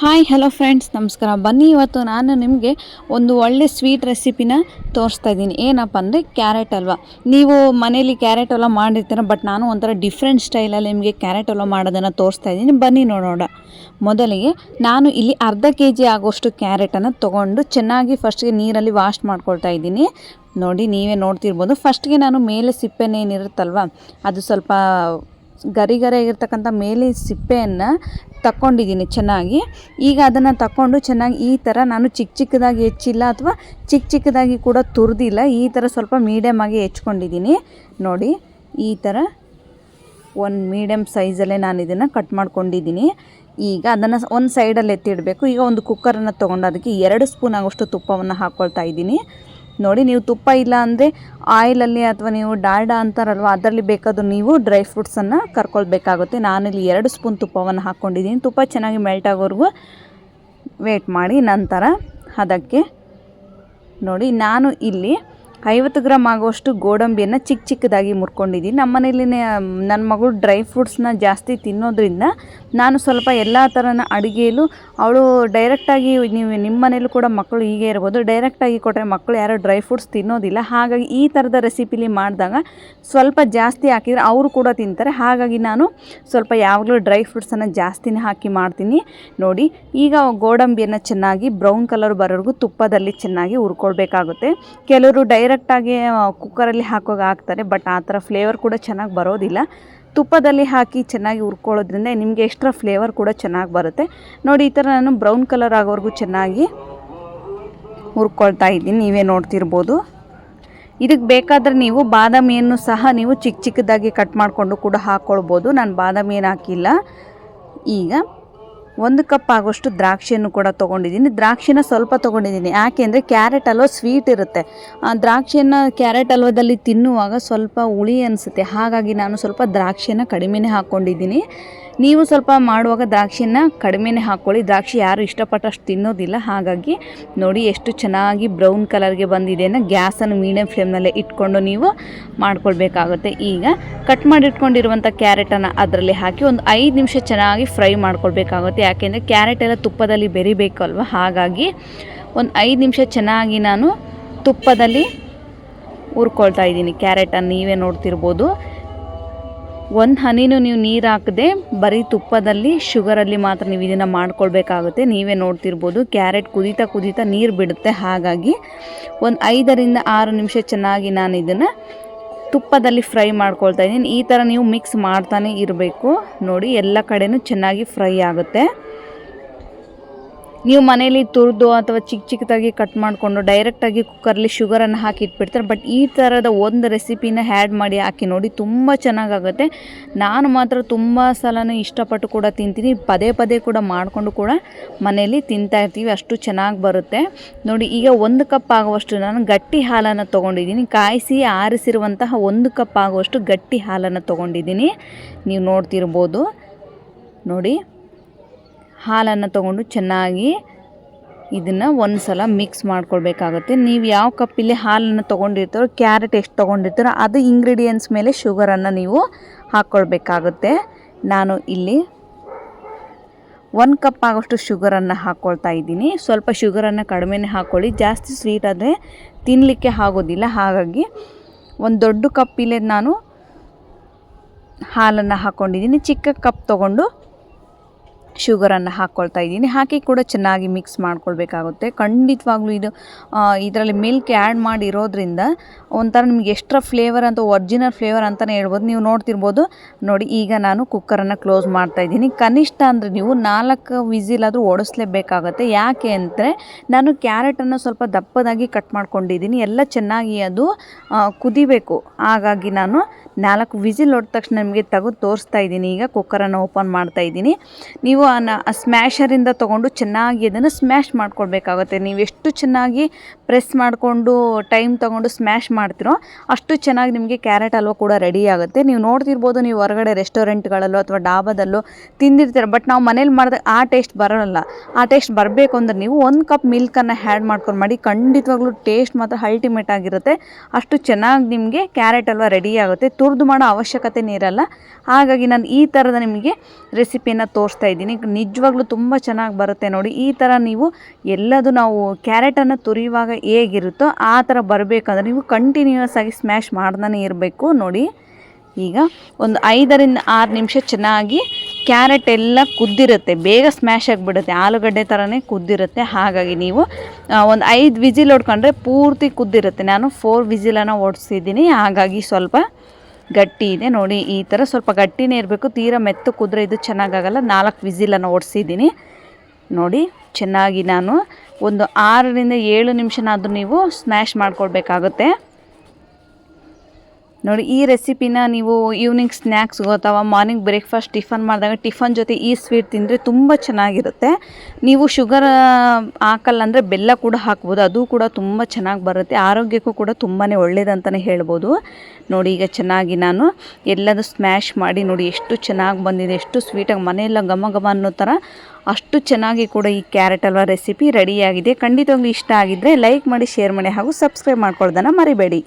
Hi hello friends ನಮಸ್ಕಾರ. ಬನ್ನಿ, ಇವತ್ತು ನಾನು ನಿಮಗೆ ಒಂದು ಒಳ್ಳೆ ಸ್ವೀಟ್ ರೆಸಿಪಿನ ತೋರಿಸ್ತಾ ಇದ್ದೀನಿ. ಏನಪ್ಪ ಅಂದರೆ ಕ್ಯಾರೆಟ್ ಹಲ್ವ ನೀವು ಮನೇಲಿ ಕ್ಯಾರೆಟ್ ಹಲ್ವ ಮಾಡಿರ್ತೀರ ಬಟ್ ನಾನು ಒಂಥರ ಡಿಫ್ರೆಂಟ್ ಸ್ಟೈಲಲ್ಲಿ ನಿಮಗೆ ಕ್ಯಾರೆಟ್ ಹಲ್ವ ಮಾಡೋದನ್ನು ತೋರಿಸ್ತಾ ಇದ್ದೀನಿ. ಬನ್ನಿ ನೋಡೋಣ. ಮೊದಲಿಗೆ ನಾನು ಇಲ್ಲಿ ಅರ್ಧ ಕೆ ಜಿ ಆಗೋಷ್ಟು ಕ್ಯಾರೆಟನ್ನು ತೊಗೊಂಡು ಚೆನ್ನಾಗಿ ಫಸ್ಟ್ಗೆ ನೀರಲ್ಲಿ ವಾಶ್ ಮಾಡ್ಕೊಳ್ತಾ ಇದ್ದೀನಿ. ನೋಡಿ, ನೀವೇ ನೋಡ್ತಿರ್ಬೋದು. ಫಸ್ಟ್ಗೆ ನಾನು ಮೇಲೆ ಸಿಪ್ಪೆನೇನಿರುತ್ತಲ್ವ ಅದು ಸ್ವಲ್ಪ ಗರಿ ಗರಿ ಆಗಿರ್ತಕ್ಕಂಥ ಮೇಲೆ ಸಿಪ್ಪೆಯನ್ನು ತಕ್ಕೊಂಡಿದ್ದೀನಿ ಚೆನ್ನಾಗಿ. ಈಗ ಅದನ್ನು ತಕ್ಕೊಂಡು ಚೆನ್ನಾಗಿ ಈ ಥರ ನಾನು ಚಿಕ್ಕ ಚಿಕ್ಕದಾಗಿ ಹೆಚ್ಚಿಲ್ಲ ಅಥವಾ ಚಿಕ್ಕ ಚಿಕ್ಕದಾಗಿ ಕೂಡ ತುರಿದಿಲ್ಲ. ಈ ಥರ ಸ್ವಲ್ಪ ಮೀಡಿಯಮ್ ಆಗಿ ಹೆಚ್ಕೊಂಡಿದ್ದೀನಿ. ನೋಡಿ, ಈ ಥರ ಒಂದು ಮೀಡಿಯಮ್ ಸೈಜಲ್ಲೇ ನಾನು ಇದನ್ನು ಕಟ್ ಮಾಡ್ಕೊಂಡಿದ್ದೀನಿ. ಈಗ ಅದನ್ನು ಒಂದು ಸೈಡಲ್ಲಿ ಎತ್ತಿಡಬೇಕು. ಈಗ ಒಂದು ಕುಕ್ಕರನ್ನು ತೊಗೊಂಡು ಅದಕ್ಕೆ ಎರಡು ಸ್ಪೂನ್ ಆಗೋಷ್ಟು ತುಪ್ಪವನ್ನು ಹಾಕ್ಕೊಳ್ತಾ ಇದ್ದೀನಿ. ನೋಡಿ, ನೀವು ತುಪ್ಪ ಇಲ್ಲ ಅಂದರೆ ಆಯಿಲಲ್ಲಿ ಅಥವಾ ನೀವು ಡಾಲ್ಡಾ ಅಂತಾರಲ್ವ, ಅದರಲ್ಲಿ ಬೇಕಾದರೂ ನೀವು ಡ್ರೈ ಫ್ರೂಟ್ಸನ್ನು ಕರ್ಕೊಳ್ಬೇಕಾಗುತ್ತೆ. ನಾನಿಲ್ಲಿ ಎರಡು ಸ್ಪೂನ್ ತುಪ್ಪವನ್ನು ಹಾಕ್ಕೊಂಡಿದ್ದೀನಿ. ತುಪ್ಪ ಚೆನ್ನಾಗಿ ಮೆಲ್ಟ್ ಆಗೋವರೆಗೂ ವೇಟ್ ಮಾಡಿ ನಂತರ ಅದಕ್ಕೆ ನೋಡಿ, ನಾನು ಇಲ್ಲಿ ಐವತ್ತು ಗ್ರಾಮ್ ಆಗುವಷ್ಟು ಗೋಡಂಬಿಯನ್ನು ಚಿಕ್ಕ ಚಿಕ್ಕದಾಗಿ ಮುರ್ಕೊಂಡಿದ್ದೀನಿ. ನಮ್ಮ ಮನೇಲಿ ನನ್ನ ಮಗಳು ಡ್ರೈ ಫ್ರೂಟ್ಸ್ನ ಜಾಸ್ತಿ ತಿನ್ನೋದ್ರಿಂದ ನಾನು ಸ್ವಲ್ಪ ಎಲ್ಲ ಥರನ ಅಡುಗೆಯಲ್ಲೂ ಅವಳು ಡೈರೆಕ್ಟಾಗಿ ನೀವು ನಿಮ್ಮ ಮನೇಲೂ ಕೂಡ ಮಕ್ಕಳು ಹೀಗೆ ಇರ್ಬೋದು. ಡೈರೆಕ್ಟಾಗಿ ಕೊಟ್ಟರೆ ಮಕ್ಕಳು ಯಾರೋ ಡ್ರೈ ಫ್ರೂಟ್ಸ್ ತಿನ್ನೋದಿಲ್ಲ. ಹಾಗಾಗಿ ಈ ಥರದ ರೆಸಿಪಿಲಿ ಮಾಡಿದಾಗ ಸ್ವಲ್ಪ ಜಾಸ್ತಿ ಹಾಕಿದರೆ ಅವರು ಕೂಡ ತಿಂತಾರೆ. ಹಾಗಾಗಿ ನಾನು ಸ್ವಲ್ಪ ಯಾವಾಗಲೂ ಡ್ರೈ ಫ್ರೂಟ್ಸನ್ನು ಜಾಸ್ತಿನೇ ಹಾಕಿ ಮಾಡ್ತೀನಿ. ನೋಡಿ, ಈಗ ಗೋಡಂಬಿಯನ್ನು ಚೆನ್ನಾಗಿ ಬ್ರೌನ್ ಕಲರ್ ಬರೋವರೆಗೂ ತುಪ್ಪದಲ್ಲಿ ಚೆನ್ನಾಗಿ ಹುರ್ಕೊಳ್ಬೇಕಾಗುತ್ತೆ. ಕೆಲವರು ಡೈರೆಕ್ಟಾಗಿ ಕುಕ್ಕರಲ್ಲಿ ಹಾಕೋಗಿ ಹಾಕ್ತಾರೆ ಬಟ್ ಆ ಥರ ಫ್ಲೇವರ್ ಕೂಡ ಚೆನ್ನಾಗಿ ಬರೋದಿಲ್ಲ. ತುಪ್ಪದಲ್ಲಿ ಹಾಕಿ ಚೆನ್ನಾಗಿ ಹುರ್ಕೊಳ್ಳೋದ್ರಿಂದ ನಿಮಗೆ ಎಕ್ಸ್ಟ್ರಾ ಫ್ಲೇವರ್ ಕೂಡ ಚೆನ್ನಾಗಿ ಬರುತ್ತೆ. ನೋಡಿ, ಈ ಥರ ನಾನು ಬ್ರೌನ್ ಕಲರ್ ಆಗೋವರೆಗೂ ಚೆನ್ನಾಗಿ ಹುರ್ಕೊಳ್ತಾ ಇದ್ದೀನಿ. ನೀವೇ ನೋಡ್ತಿರ್ಬೋದು. ಇದಕ್ಕೆ ಬೇಕಾದರೆ ನೀವು ಬಾದಾಮಿಯನ್ನು ಸಹ ನೀವು ಚಿಕ್ಕ ಚಿಕ್ಕದಾಗಿ ಕಟ್ ಮಾಡಿಕೊಂಡು ಕೂಡ ಹಾಕ್ಕೊಳ್ಬೋದು ನಾನು ಬಾದಾಮಿ ಏನು ಹಾಕಿಲ್ಲ. ಈಗ ಒಂದು ಕಪ್ ಆಗೋಷ್ಟು ದ್ರಾಕ್ಷಿಯನ್ನು ಕೂಡ ತೊಗೊಂಡಿದ್ದೀನಿ. ದ್ರಾಕ್ಷಿನ ಸ್ವಲ್ಪ ತೊಗೊಂಡಿದ್ದೀನಿ. ಯಾಕೆ ಅಂದರೆ ಕ್ಯಾರೆಟ್ ಹಲ್ವ ಸ್ವೀಟ್ ಇರುತ್ತೆ. ಆ ದ್ರಾಕ್ಷಿಯನ್ನು ಕ್ಯಾರೆಟ್ ಹಲ್ವದಲ್ಲಿ ತಿನ್ನುವಾಗ ಸ್ವಲ್ಪ ಹುಳಿ ಅನಿಸುತ್ತೆ. ಹಾಗಾಗಿ ನಾನು ಸ್ವಲ್ಪ ದ್ರಾಕ್ಷಿಯನ್ನು ಕಡಿಮೆನೇ ಹಾಕ್ಕೊಂಡಿದ್ದೀನಿ ನೀವು ಸ್ವಲ್ಪ ಮಾಡುವಾಗ ದ್ರಾಕ್ಷಿನ ಕಡಿಮೆನೇ ಹಾಕ್ಕೊಳ್ಳಿ ದ್ರಾಕ್ಷಿ ಯಾರು ಇಷ್ಟಪಟ್ಟಷ್ಟು ತಿನ್ನೋದಿಲ್ಲ. ಹಾಗಾಗಿ ನೋಡಿ ಎಷ್ಟು ಚೆನ್ನಾಗಿ ಬ್ರೌನ್ ಕಲರ್ಗೆ ಬಂದಿದೆ ಅನ್ನೋ ಗ್ಯಾಸನ್ನು ಮೀಡಿಯಮ್ ಫ್ಲೇಮ್ನಲ್ಲೇ ಇಟ್ಕೊಂಡು ನೀವು ಮಾಡ್ಕೊಳ್ಬೇಕಾಗುತ್ತೆ. ಈಗ ಕಟ್ ಮಾಡಿ ಇಟ್ಕೊಂಡಿರುವಂಥ ಕ್ಯಾರೆಟನ್ನು ಅದರಲ್ಲಿ ಹಾಕಿ ಒಂದು ಐದು ನಿಮಿಷ ಚೆನ್ನಾಗಿ ಫ್ರೈ ಮಾಡ್ಕೊಳ್ಬೇಕಾಗುತ್ತೆ. ಯಾಕೆಂದರೆ ಕ್ಯಾರೆಟ್ ಎಲ್ಲ ತುಪ್ಪದಲ್ಲಿ ಬೆರಿಬೇಕು ಅಲ್ವ? ಹಾಗಾಗಿ ಒಂದು ಐದು ನಿಮಿಷ ಚೆನ್ನಾಗಿ ನಾನು ತುಪ್ಪದಲ್ಲಿ ಹುರ್ಕೊಳ್ತಾ ಇದ್ದೀನಿ. ಕ್ಯಾರೆಟನ್ನು ನೀವೇ ನೋಡ್ತಿರ್ಬೋದು. ಒಂದು ಹನಿನೂ ನೀವು ನೀರು ಹಾಕದೆ ಬರೀ ತುಪ್ಪದಲ್ಲಿ, ಶುಗರಲ್ಲಿ ಮಾತ್ರ ನೀವು ಇದನ್ನು ಮಾಡ್ಕೊಳ್ಬೇಕಾಗುತ್ತೆ. ನೀವೇ ನೋಡ್ತಿರ್ಬೋದು, ಕ್ಯಾರೆಟ್ ಕುದೀತಾ ಕುದೀತಾ ನೀರು ಬಿಡುತ್ತೆ. ಹಾಗಾಗಿ ಒಂದು ಐದರಿಂದ ಆರು ನಿಮಿಷ ಚೆನ್ನಾಗಿ ನಾನು ಇದನ್ನು ತುಪ್ಪದಲ್ಲಿ ಫ್ರೈ ಮಾಡ್ಕೊಳ್ತಾ ಇದ್ದೀನಿ. ಈ ಥರ ನೀವು ಮಿಕ್ಸ್ ಮಾಡ್ತಾನೆ ಇರಬೇಕು. ನೋಡಿ, ಎಲ್ಲ ಕಡೆನೂ ಚೆನ್ನಾಗಿ ಫ್ರೈ ಆಗುತ್ತೆ. ನೀವು ಮನೇಲಿ ತುರಿದು ಅಥವಾ ಚಿಕ್ಕ ಚಿಕ್ಕದಾಗಿ ಕಟ್ ಮಾಡಿಕೊಂಡು ಡೈರೆಕ್ಟಾಗಿ ಕುಕ್ಕರಲ್ಲಿ ಶುಗರನ್ನು ಹಾಕಿ ಇಟ್ಬಿಡ್ತಾರೆ. ಬಟ್ ಈ ಥರದ ಒಂದು ರೆಸಿಪಿನ ಹ್ಯಾಡ್ ಮಾಡಿ ಹಾಕಿ ನೋಡಿ ತುಂಬ ಚೆನ್ನಾಗಾಗುತ್ತೆ. ನಾನು ಮಾತ್ರ ತುಂಬ ಸಲನೂ ಇಷ್ಟಪಟ್ಟು ಕೂಡ ತಿಂತೀನಿ. ಪದೇ ಪದೇ ಕೂಡ ಮಾಡಿಕೊಂಡು ಕೂಡ ಮನೇಲಿ ತಿಂತಾ ಇರ್ತೀವಿ. ಅಷ್ಟು ಚೆನ್ನಾಗಿ ಬರುತ್ತೆ. ನೋಡಿ ಈಗ ಒಂದು ಕಪ್ ಆಗುವಷ್ಟು ನಾನು ಗಟ್ಟಿ ಹಾಲನ್ನು ತೊಗೊಂಡಿದ್ದೀನಿ. ಕಾಯಿಸಿ ಆರಿಸಿರುವಂತಹ ಒಂದು ಕಪ್ ಆಗುವಷ್ಟು ಗಟ್ಟಿ ಹಾಲನ್ನು ತೊಗೊಂಡಿದ್ದೀನಿ. ನೀವು ನೋಡ್ತಿರ್ಬೋದು. ನೋಡಿ. ಹಾಲನ್ನು ತೊಗೊಂಡು ಚೆನ್ನಾಗಿ ಇದನ್ನು ಒಂದು ಸಲ ಮಿಕ್ಸ್ ಮಾಡ್ಕೊಳ್ಬೇಕಾಗುತ್ತೆ. ನೀವು ಯಾವ ಕಪ್ಪಲ್ಲಿ ಹಾಲನ್ನು ತೊಗೊಂಡಿರ್ತಾರೋ ಕ್ಯಾರೆಟ್ ಎಷ್ಟು ತೊಗೊಂಡಿರ್ತಾರೋ, ಅದು ಇಂಗ್ರೀಡಿಯೆಂಟ್ಸ್ ಮೇಲೆ ಶುಗರನ್ನು ನೀವು ಹಾಕ್ಕೊಳ್ಬೇಕಾಗುತ್ತೆ ನಾನು ಇಲ್ಲಿ ಒಂದು ಕಪ್ ಆಗೋಷ್ಟು ಶುಗರನ್ನು ಹಾಕ್ಕೊಳ್ತಾ ಇದ್ದೀನಿ. ಸ್ವಲ್ಪ ಶುಗರನ್ನು ಕಡಿಮೆನೇ ಹಾಕ್ಕೊಳ್ಳಿ ಜಾಸ್ತಿ ಸ್ವೀಟ್ ಆದರೆ ತಿನ್ನಲಿಕ್ಕೆ ಆಗೋದಿಲ್ಲ. ಹಾಗಾಗಿ ಒಂದು ದೊಡ್ಡ ಕಪ್ಪಿಲೆ ನಾನು ಹಾಲನ್ನು ಹಾಕ್ಕೊಂಡಿದ್ದೀನಿ ಚಿಕ್ಕ ಕಪ್ ತೊಗೊಂಡು ಶುಗರನ್ನು ಹಾಕ್ಕೊಳ್ತಾ ಇದ್ದೀನಿ. ಹಾಕಿ ಕೂಡ ಚೆನ್ನಾಗಿ ಮಿಕ್ಸ್ ಮಾಡ್ಕೊಳ್ಬೇಕಾಗುತ್ತೆ. ಖಂಡಿತವಾಗ್ಲೂ ಇದು ಇದರಲ್ಲಿ ಮಿಲ್ಕ್ ಆ್ಯಡ್ ಮಾಡಿರೋದ್ರಿಂದ ಒಂಥರ ನಿಮ್ಗೆ ಎಕ್ಸ್ಟ್ರಾ ಫ್ಲೇವರ್ ಅಂತ, ಒರ್ಜಿನಲ್ ಫ್ಲೇವರ್ ಅಂತಲೇ ಹೇಳ್ಬೋದು. ನೀವು ನೋಡ್ತಿರ್ಬೋದು. ನೋಡಿ, ಈಗ ನಾನು ಕುಕ್ಕರನ್ನು ಕ್ಲೋಸ್ ಮಾಡ್ತಾ ಇದ್ದೀನಿ. ಕನಿಷ್ಠ ಅಂದರೆ ನೀವು ನಾಲ್ಕು ವಿಸಿಲಾದರೂ ಓಡಿಸ್ಲೇಬೇಕಾಗುತ್ತೆ. ಯಾಕೆ ಅಂದರೆ ನಾನು ಕ್ಯಾರೆಟನ್ನು ಸ್ವಲ್ಪ ದಪ್ಪದಾಗಿ ಕಟ್ ಮಾಡ್ಕೊಂಡಿದ್ದೀನಿ. ಎಲ್ಲ ಚೆನ್ನಾಗಿ ಅದು ಕುದಿಬೇಕು. ಹಾಗಾಗಿ ನಾನು ನಾಲ್ಕು ವಿಸಿಲ್ ಹೊಡೆದ ತಕ್ಷಣ ನಿಮಗೆ ತೆಗೆದು ತೋರಿಸ್ತಾ ಇದ್ದೀನಿ. ಈಗ ಕುಕ್ಕರನ್ನು ಓಪನ್ ಮಾಡ್ತಾ ಇದ್ದೀನಿ. ನೀವು ಆ ಸ್ಮ್ಯಾಷರಿಂದ ತೊಗೊಂಡು ಚೆನ್ನಾಗಿ ಅದನ್ನು ಸ್ಮ್ಯಾಶ್ ಮಾಡ್ಕೊಳ್ಬೇಕಾಗುತ್ತೆ ನೀವು ಎಷ್ಟು ಚೆನ್ನಾಗಿ ಪ್ರೆಸ್ ಮಾಡಿಕೊಂಡು ಟೈಮ್ ತೊಗೊಂಡು ಸ್ಮ್ಯಾಶ್ ಮಾಡ್ತಿರೋ ಅಷ್ಟು ಚೆನ್ನಾಗಿ ನಿಮಗೆ ಕ್ಯಾರೆಟ್ ಹಲ್ವ ಕೂಡ ರೆಡಿ ಆಗುತ್ತೆ. ನೀವು ನೋಡ್ತಿರ್ಬೋದು ನೀವು ಹೊರಗಡೆ ರೆಸ್ಟೋರೆಂಟ್ಗಳಲ್ಲೋ ಅಥವಾ ಡಾಬಾದಲ್ಲೋ ತಿಂದಿರ್ತೀರ, ಬಟ್ ನಾವು ಮನೇಲಿ ಮಾಡಿದಾಗ ಆ ಟೇಸ್ಟ್ ಬರೋಲ್ಲ. ಆ ಟೇಸ್ಟ್ ಬರಬೇಕು ಅಂದರೆ ನೀವು ಒಂದು ಕಪ್ ಮಿಲ್ಕನ್ನು ಹ್ಯಾಡ್ ಮಾಡ್ಕೊಂಡು ಮಾಡಿ, ಖಂಡಿತವಾಗ್ಲೂ ಟೇಸ್ಟ್ ಮಾತ್ರ ಅಲ್ಟಿಮೇಟ್ ಆಗಿರುತ್ತೆ. ಅಷ್ಟು ಚೆನ್ನಾಗಿ ನಿಮಗೆ ಕ್ಯಾರೆಟ್ ಹಲ್ವ ರೆಡಿ ಆಗುತ್ತೆ. ತುರಿದು ಮಾಡೋ ಅವಶ್ಯಕತೆನೇ ಇರಲ್ಲ. ಹಾಗಾಗಿ ನಾನು ಈ ಥರದ ನಿಮಗೆ ರೆಸಿಪಿಯನ್ನು ತೋರಿಸ್ತಾ ಇದ್ದೀನಿ. ಇದ್ದೀನಿ ನಿಜವಾಗ್ಲೂ ತುಂಬ ಚೆನ್ನಾಗಿ ಬರುತ್ತೆ ನೋಡಿ. ಈ ಥರ ನೀವು ಎಲ್ಲದು ನಾವು ಕ್ಯಾರೆಟನ್ನು ತುರಿಯುವಾಗ ಹೇಗಿರುತ್ತೋ ಆ ಥರ ಬರಬೇಕಂದ್ರೆ ನೀವು ಕಂಟಿನ್ಯೂಯಸ್ ಆಗಿ ಸ್ಮ್ಯಾಶ್ ಮಾಡ್ದೇ ಇರಬೇಕು ನೋಡಿ. ಈಗ ಒಂದು ಐದರಿಂದ ಆರು ನಿಮಿಷ ಚೆನ್ನಾಗಿ ಕ್ಯಾರೆಟ್ ಎಲ್ಲ ಕುದ್ದಿರುತ್ತೆ. ಬೇಗ ಸ್ಮ್ಯಾಶ್ ಆಗಿಬಿಡುತ್ತೆ. ಆಲೂಗಡ್ಡೆ ಥರನೇ ಕುದ್ದಿರುತ್ತೆ. ಹಾಗಾಗಿ ನೀವು ಒಂದು ಐದು ವಿಜಿಲ್ ಹೊಡ್ಕೊಂಡ್ರೆ ಪೂರ್ತಿ ಕುದ್ದಿರುತ್ತೆ. ನಾನು ಫೋರ್ ವಿಜಿಲನ್ನು ಓಡಿಸಿದ್ದೀನಿ. ಹಾಗಾಗಿ ಸ್ವಲ್ಪ ಗಟ್ಟಿ ಇದೆ. ನೋಡಿ, ಈ ಥರ ಸ್ವಲ್ಪ ಗಟ್ಟಿನೇ ಇರಬೇಕು. ತೀರ ಮೆತ್ತು ಕುದ್ರೆ ಇದು ಚೆನ್ನಾಗಾಗಲ್ಲ. ನಾಲ್ಕು ವಿಸಿಲನ್ನು ಓಡಿಸಿದ್ದೀನಿ. ನೋಡಿ, ಚೆನ್ನಾಗಿ ನಾನು ಒಂದು ಆರರಿಂದ ಏಳು ನಿಮಿಷನಾದರೂ ನೀವು ಸ್ಮ್ಯಾಶ್ ಮಾಡ್ಕೊಳ್ಬೇಕಾಗುತ್ತೆ. ನೋಡಿ, ಈ ರೆಸಿಪಿನ ನೀವು ಈವ್ನಿಂಗ್ ಸ್ನ್ಯಾಕ್ಸ್ಗೂ ಅಥವಾ ಮಾರ್ನಿಂಗ್ ಬ್ರೇಕ್ಫಾಸ್ಟ್ ಟಿಫನ್ ಮಾಡಿದಾಗ ಟಿಫನ್ ಜೊತೆ ಈ ಸ್ವೀಟ್ ತಿಂದರೆ ತುಂಬ ಚೆನ್ನಾಗಿರುತ್ತೆ. ನೀವು ಶುಗರ್ ಹಾಕಲ್ಲ ಅಂದರೆ ಬೆಲ್ಲ ಕೂಡ ಹಾಕ್ಬೋದು. ಅದು ಕೂಡ ತುಂಬ ಚೆನ್ನಾಗಿ ಬರುತ್ತೆ. ಆರೋಗ್ಯಕ್ಕೂ ಕೂಡ ತುಂಬಾ ಒಳ್ಳೇದಂತಲೇ ಹೇಳ್ಬೋದು. ನೋಡಿ, ಈಗ ಚೆನ್ನಾಗಿ ನಾನು ಎಲ್ಲದು ಸ್ಮ್ಯಾಶ್ ಮಾಡಿ ನೋಡಿ, ಎಷ್ಟು ಚೆನ್ನಾಗಿ ಬಂದಿದೆ, ಎಷ್ಟು ಸ್ವೀಟಾಗಿ ಮನೆಯೆಲ್ಲ ಘಮ ಘಮ ಅನ್ನೋ ಥರ ಅಷ್ಟು ಚೆನ್ನಾಗಿ ಕೂಡ ಈ ಕ್ಯಾರೆಟ್ ಹಲ್ವಾ ರೆಸಿಪಿ ರೆಡಿಯಾಗಿದೆ ಖಂಡಿತವಾಗ್ಲೂ ಇಷ್ಟ ಆಗಿದ್ದರೆ ಲೈಕ್ ಮಾಡಿ ಶೇರ್ ಮಾಡಿ ಹಾಗೂ ಸಬ್ಸ್ಕ್ರೈಬ್ ಮಾಡ್ಕೊಳ್ಳೋದನ್ನು ಮರಿಬೇಡಿ.